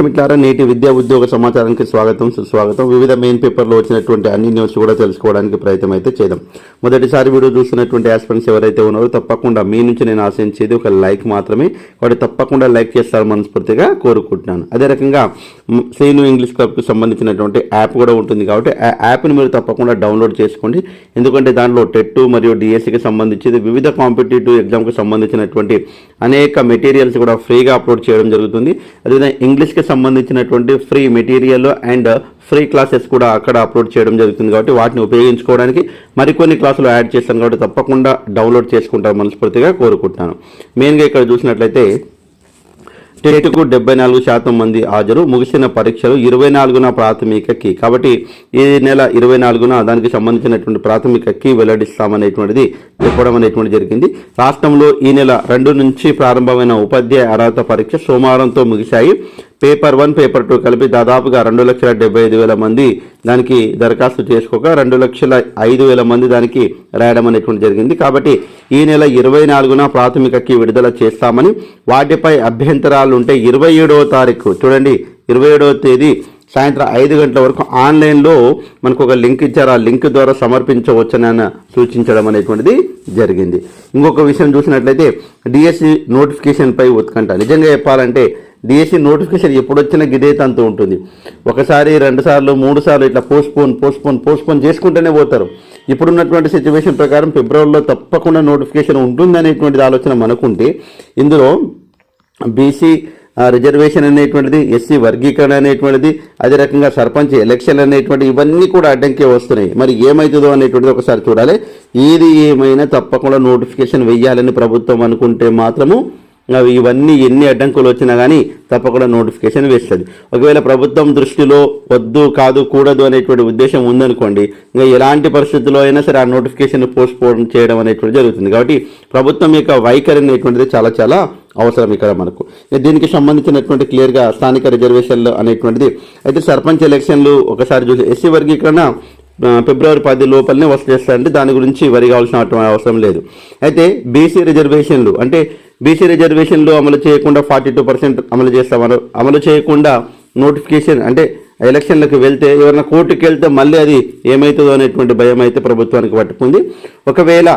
మిట్లారా నేటి విద్యా ఉద్యోగ సమాచారానికి స్వాగతం సుస్వాగతం. వివిధ మెయిన్ పేపర్లో వచ్చినటువంటి అన్ని న్యూస్ కూడా తెలుసుకోవడానికి ప్రయత్నం అయితే చేద్దాం. మొదటిసారి వీడియో చూస్తున్నటువంటి ఆస్పెంట్స్ ఎవరైతే ఉన్నారో తప్పకుండా మీ నుంచి నేను ఆశించేది ఒక లైక్ మాత్రమే. వాటి తప్పకుండా లైక్ చేస్తారు మనస్ఫూర్తిగా కోరుకుంటున్నాను. అదే రకంగా మ్, శ్రీను ఇంగ్లీష్ క్లబ్కి సంబంధించినటువంటి యాప్ కూడా ఉంటుంది కాబట్టి ఆ యాప్ని మీరు తప్పకుండా డౌన్లోడ్ చేసుకోండి. ఎందుకంటే దాంట్లో టెట్ మరియు డిఎస్సికి సంబంధించి వివిధ కాంపిటేటివ్ ఎగ్జామ్కి సంబంధించినటువంటి అనేక మెటీరియల్స్ కూడా ఫ్రీగా అప్లోడ్ చేయడం జరుగుతుంది. అదేవిధంగా ఇంగ్లీష్కి సంబంధించినటువంటి free material and free classes కూడా అక్కడ అప్లోడ్ చేయడం జరుగుతుంది కాబట్టి వాటిని ఉపయోగించుకోవడానికి మరికొన్ని క్లాసులు యాడ్ చేస్తాను కాబట్టి తప్పకుండా డౌన్లోడ్ చేసుకుంటారు మనస్ఫూర్తిగా కోరుకుంటున్నాను మెయిన్గా ఇక్కడ చూసినట్లయితే టెట్కు డెబ్బై నాలుగు శాతం మంది హాజరు ముగిసిన పరీక్షలు ఇరవై నాలుగున ప్రాథమిక కీ కాబట్టి ఈ నెల ఇరవై నాలుగున దానికి సంబంధించినటువంటి ప్రాథమిక కీ వెల్లడిస్తామనేటువంటిది చెప్పడం అనేటువంటి జరిగింది. రాష్ట్రంలో ఈ నెల రెండు నుంచి ప్రారంభమైన ఉపాధ్యాయ అర్హత పరీక్ష సోమవారంతో ముగిశాయి. పేపర్ వన్ పేపర్ టూ కలిపి దాదాపుగా రెండు లక్షల డెబ్బై ఐదు వేల మంది దానికి దరఖాస్తు చేసుకోక రెండు లక్షల ఐదు వేల మంది దానికి రాయడం అనేటువంటి జరిగింది. కాబట్టి ఈ నెల ఇరవై నాలుగున ప్రాథమికకి విడుదల చేస్తామని వాటిపై అభ్యంతరాలు ఉంటే ఇరవై ఏడవ తారీఖు చూడండి ఇరవై ఏడవ తేదీ సాయంత్రం ఐదు గంటల వరకు ఆన్లైన్లో మనకు ఒక లింక్ ఇచ్చారు. ఆ లింక్ ద్వారా సమర్పించవచ్చని సూచించడం అనేటువంటిది జరిగింది. ఇంకొక విషయం చూసినట్లయితే డిఎస్సి నోటిఫికేషన్పై ఉత్కంఠ. నిజంగా చెప్పాలంటే డిఎస్సి నోటిఫికేషన్ ఎప్పుడు వచ్చినా గిదే తంతు ఉంటుంది. ఒకసారి రెండు సార్లు మూడు సార్లు ఇట్లా పోస్ట్పోన్ పోస్ట్పోన్ పోస్ట్పోన్ చేసుకుంటూనే పోతారు. ఇప్పుడున్నటువంటి సిచ్యువేషన్ ప్రకారం ఫిబ్రవరిలో తప్పకుండా నోటిఫికేషన్ ఉంటుందనేటువంటిది ఆలోచన మనకుంటే ఇందులో బీసీ రిజర్వేషన్ అనేటువంటిది ఎస్సీ వర్గీకరణ అనేటువంటిది అదే రకంగా సర్పంచ్ ఎలక్షన్ అనేటువంటి ఇవన్నీ కూడా అడ్డంకే వస్తున్నాయి. మరి ఏమవుతుందో అనేటువంటిది ఒకసారి చూడాలి. ఏది ఏమైనా తప్పకుండా నోటిఫికేషన్ వెయ్యాలని ప్రభుత్వం అనుకుంటే మాత్రము ఇవన్నీ ఎన్ని అడ్డంకులు వచ్చినా కానీ తప్పకుండా నోటిఫికేషన్ వేస్తుంది. ఒకవేళ ప్రభుత్వం దృష్టిలో వద్దు కాదు కూడదు అనేటువంటి ఉద్దేశం ఉందనుకోండి ఇంకా ఎలాంటి పరిస్థితుల్లో అయినా సరే ఆ నోటిఫికేషన్ పోస్ట్ పోన్ చేయడం అనేటువంటి జరుగుతుంది. కాబట్టి ప్రభుత్వం యొక్క వైఖరి అనేటువంటిది చాలా చాలా అవసరం ఇక్కడ మనకు. దీనికి సంబంధించినటువంటి క్లియర్గా స్థానిక రిజర్వేషన్లు అనేటువంటిది. అయితే సర్పంచ్ ఎలక్షన్లు ఒకసారి చూసి ఎస్సీ వర్గీకరణ ఫిబ్రవరి పది లోపలనే వసూలు చేస్తారంటే దాని గురించి వరి కావాల్సిన అవసరం లేదు. అయితే బీసీ రిజర్వేషన్లు అంటే బీసీ రిజర్వేషన్లు అమలు చేయకుండా ఫార్టీ టూ పర్సెంట్ అమలు చేస్తామని. అమలు చేయకుండా నోటిఫికేషన్ అంటే ఎలక్షన్లకు వెళ్తే ఎవరైనా కోర్టుకు వెళ్తే మళ్ళీ అది ఏమవుతుందో అనేటువంటి భయం అయితే ప్రభుత్వానికి పట్టుకుంది. ఒకవేళ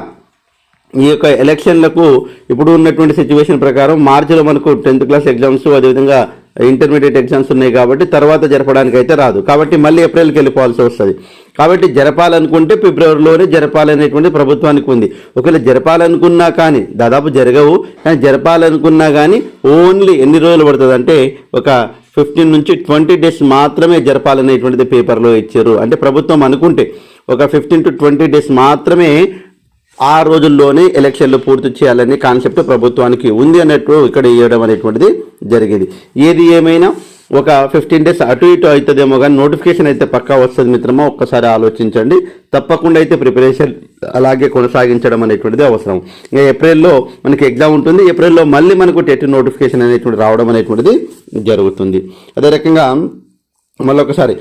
ఈ యొక్క ఎలక్షన్లకు ఇప్పుడు ఉన్నటువంటి సిచ్యువేషన్ ప్రకారం మార్చిలో మనకు టెన్త్ క్లాస్ ఎగ్జామ్స్ అదేవిధంగా ఇంటర్మీడియట్ ఎగ్జామ్స్ ఉన్నాయి కాబట్టి తర్వాత జరపడానికి అయితే రాదు. కాబట్టి మళ్ళీ ఏప్రిల్కి వెళ్ళిపోవాల్సి వస్తుంది. కాబట్టి జరపాలనుకుంటే ఫిబ్రవరిలోనే జరపాలనేటువంటి ప్రభుత్వానికి ఉంది. ఒకవేళ జరపాలనుకున్నా కానీ దాదాపు జరగవు కానీ జరపాలనుకున్నా కానీ ఓన్లీ ఎన్ని రోజులు పడుతుంది అంటే ఒక ఫిఫ్టీన్ నుంచి ట్వంటీ డేస్ మాత్రమే జరపాలనేటువంటిది పేపర్లో ఇచ్చారు. అంటే ప్రభుత్వం అనుకుంటే ఒక ఫిఫ్టీన్ టు ట్వంటీ డేస్ మాత్రమే ఆ రోజుల్లోనే ఎలక్షన్లు పూర్తి చేయాలనే కాన్సెప్ట్ ప్రభుత్వానికి ఉంది అన్నట్టు ఇక్కడ ఇవ్వడం అనేటువంటిది జరిగింది. ఏది ఏమైనా ఒక ఫిఫ్టీన్ డేస్ అటు ఇటు అవుతుందేమో కానీ నోటిఫికేషన్ అయితే పక్కా వస్తుంది మిత్రమా? ఒక్కసారి ఆలోచించండి. తప్పకుండా అయితే ప్రిపరేషన్ అలాగే కొనసాగించడం అనేటువంటిది అవసరం. ఇంకా ఏప్రిల్లో మనకి ఎగ్జామ్ ఉంటుంది. ఏప్రిల్లో మళ్ళీ మనకు టెట్ నోటిఫికేషన్ అనేటువంటి రావడం అనేటువంటిది జరుగుతుంది. అదే రకంగా మళ్ళొకసారి ఒకసారి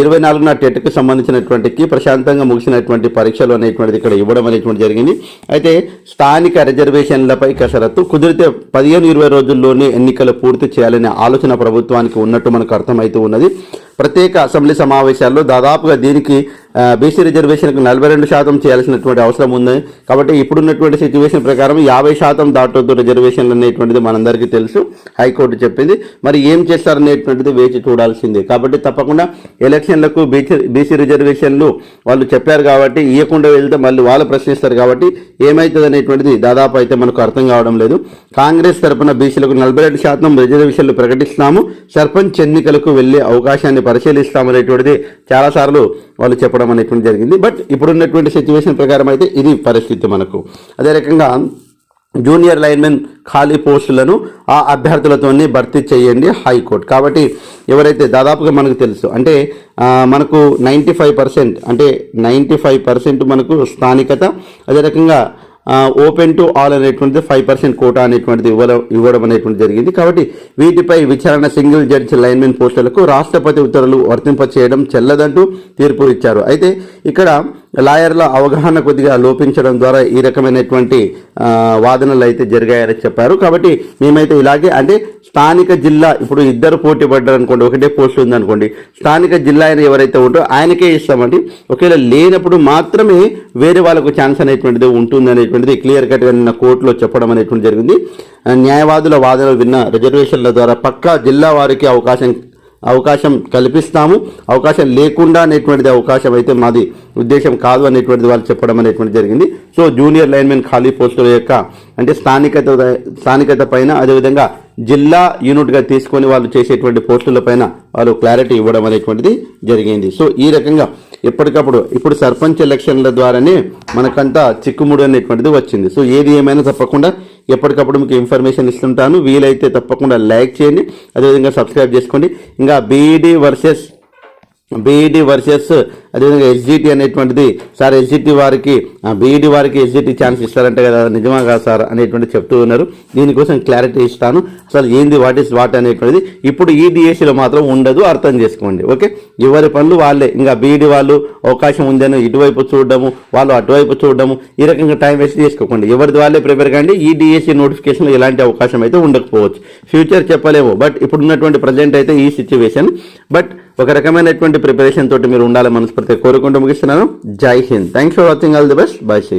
ఇరవై నాలుగున టెట్కి సంబంధించినటువంటికి ప్రశాంతంగా ముగిసినటువంటి పరీక్షలు అనేటువంటిది ఇక్కడ ఇవ్వడం అనేటువంటి జరిగింది. అయితే స్థానిక రిజర్వేషన్లపై కసరత్తు కుదిరితే పదిహేను ఇరవై రోజుల్లోనే ఎన్నికలు పూర్తి చేయాలనే ఆలోచన ప్రభుత్వానికి ఉన్నట్టు మనకు అర్థమవుతూ ఉన్నది. ప్రత్యేక అసెంబ్లీ సమావేశాల్లో దాదాపుగా దీనికి బీసీ రిజర్వేషన్కి నలభై రెండు శాతం చేయాల్సినటువంటి అవసరం ఉంది. కాబట్టి ఇప్పుడున్నటువంటి సిచ్యువేషన్ ప్రకారం యాభై శాతం దాటొద్దు రిజర్వేషన్లు అనేటువంటిది మనందరికీ తెలుసు. హైకోర్టు చెప్పింది. మరి ఏం చేస్తారనేటువంటిది వేచి చూడాల్సిందే. కాబట్టి తప్పకుండా ఎలక్షన్లకు బీసీ బీసీ రిజర్వేషన్లు వాళ్ళు చెప్పారు కాబట్టి ఇవ్వకుండా వెళ్తే మళ్ళీ వాళ్ళు ప్రశ్నిస్తారు కాబట్టి ఏమవుతుంది అనేటువంటిది దాదాపు అయితే మనకు అర్థం కావడం లేదు. కాంగ్రెస్ తరపున బీసీలకు నలభై రెండు శాతం రిజర్వేషన్లు ప్రకటిస్తాము సర్పంచ్ ఎన్నికలకు వెళ్ళే అవకాశాన్ని పరిశీలిస్తామనేటువంటిది చాలాసార్లు వాళ్ళు చెప్పడం అనేటువంటి జరిగింది. బట్ ఇప్పుడున్నటువంటి సిచ్యువేషన్ ప్రకారం అయితే ఇది పరిస్థితి మనకు. అదే రకంగా జూనియర్ లైన్మెన్ ఖాళీ పోస్టులను ఆ అభ్యర్థులతోనే భర్తీ చేయండి హైకోర్టు. కాబట్టి ఎవరైతే దాదాపుగా మనకు తెలుసు అంటే మనకు నైంటీ ఫైవ్ పర్సెంట్ అంటే నైంటీ ఫైవ్ పర్సెంట్ మనకు స్థానికత. అదే రకంగా ఓపెన్ టు ఆల్ అనేటువంటిది ఫైవ్ పర్సెంట్ కోటా అనేటువంటిది ఇవ్వడం ఇవ్వడం అనేటువంటి జరిగింది. కాబట్టి వీటిపై విచారణ సింగిల్ జడ్జి లైన్మెన్ పోస్టులకు రాష్ట్రపతి ఉత్తర్వులు వర్తింపచేయడం చెల్లదంటూ తీర్పు ఇచ్చారు అయితే ఇక్కడ లాయర్ల అవగాహన కొద్దిగా లోపించడం ద్వారా ఈ రకమైనటువంటి వాదనలు అయితే జరిగాయని చెప్పారు. కాబట్టి మేమైతే ఇలాగే అంటే స్థానిక జిల్లా ఇప్పుడు ఇద్దరు పోటీ పడ్డారు అనుకోండి ఒకటే పోస్ట్ ఉందనుకోండి స్థానిక జిల్లా ఆయన ఎవరైతే ఉంటో ఆయనకే ఇస్తామండి. ఒకవేళ లేనప్పుడు మాత్రమే వేరే వాళ్ళకు ఛాన్స్ అనేటువంటిది ఉంటుంది అనేటువంటిది క్లియర్ కట్గా నిన్న కోర్టులో చెప్పడం అనేటువంటి జరిగింది. న్యాయవాదుల వాదనలు విన్న రిజర్వేషన్ల ద్వారా పక్కా జిల్లా వారికి అవకాశం అవకాశం కల్పిస్తాము. అవకాశం లేకుండా అనేటువంటిది అవకాశం అయితే మాది ఉద్దేశం కాదు అనేటువంటిది వాళ్ళు చెప్పడం అనేటువంటి జరిగింది. సో జూనియర్ లైన్మెన్ ఖాళీ పోస్టుల యొక్క అంటే స్థానికత స్థానికత పైన అదేవిధంగా జిల్లా యూనిట్గా తీసుకొని వాళ్ళు చేసేటువంటి పోస్టుల పైన వాళ్ళు క్లారిటీ ఇవ్వడం అనేటువంటిది జరిగింది. సో ఈ రకంగా ఎప్పటికప్పుడు ఇప్పుడు సర్పంచ్ ఎలక్షన్ల ద్వారానే మనకంతా చిక్కుముడు అనేటువంటిది వచ్చింది. సో ఏది ఏమైనా తప్పకుండా ఎప్పటికప్పుడు మీకు ఇన్ఫర్మేషన్ ఇస్తుంటాను. వీలైతే తప్పకుండా లైక్ చేయండి. అదేవిధంగా సబ్స్క్రైబ్ చేసుకోండి. ఇంకా B Ed versus B Ed versus అదేవిధంగా ఎస్జిటి అనేటువంటిది. సార్ ఎస్జిటి వారికి బీఈడి వారికి ఎస్జిటి ఛాన్స్ ఇస్తారంటే కదా నిజమా కాదు సార్ అనేటువంటి చెప్తూ ఉన్నారు. దీనికోసం క్లారిటీ ఇస్తాను. అసలు ఏంది వాట్ ఇస్ వాట్ అనేటువంటిది. ఇప్పుడు ఈ డిఎస్సిలో మాత్రం ఉండదు అర్థం చేసుకోండి ఓకే? ఎవరి పనులు వాళ్ళే. ఇంకా బీఈడి వాళ్ళు అవకాశం ఉందని ఇటువైపు చూడడము వాళ్ళు అటువైపు చూడడము ఈ రకంగా టైం వేస్ట్ చేసుకోకండి. ఎవరిది వాళ్ళే ప్రిపేర్ కండి ఈ డిఎస్సి నోటిఫికేషన్లో ఎలాంటి అవకాశం అయితే ఉండకపోవచ్చు. ఫ్యూచర్ చెప్పలేము బట్ ఇప్పుడు ఉన్నటువంటి ప్రజెంట్ అయితే ఈ సిచ్యువేషన్ బట్ ఒక రకమైనటువంటి ప్రిపరేషన్ తోటి మీరు ఉండాలని మనస్ఫూర్తిగా కోరుకుంటూ ముగిస్తున్నాను. జై Hind. Thanks for watching all the best bye see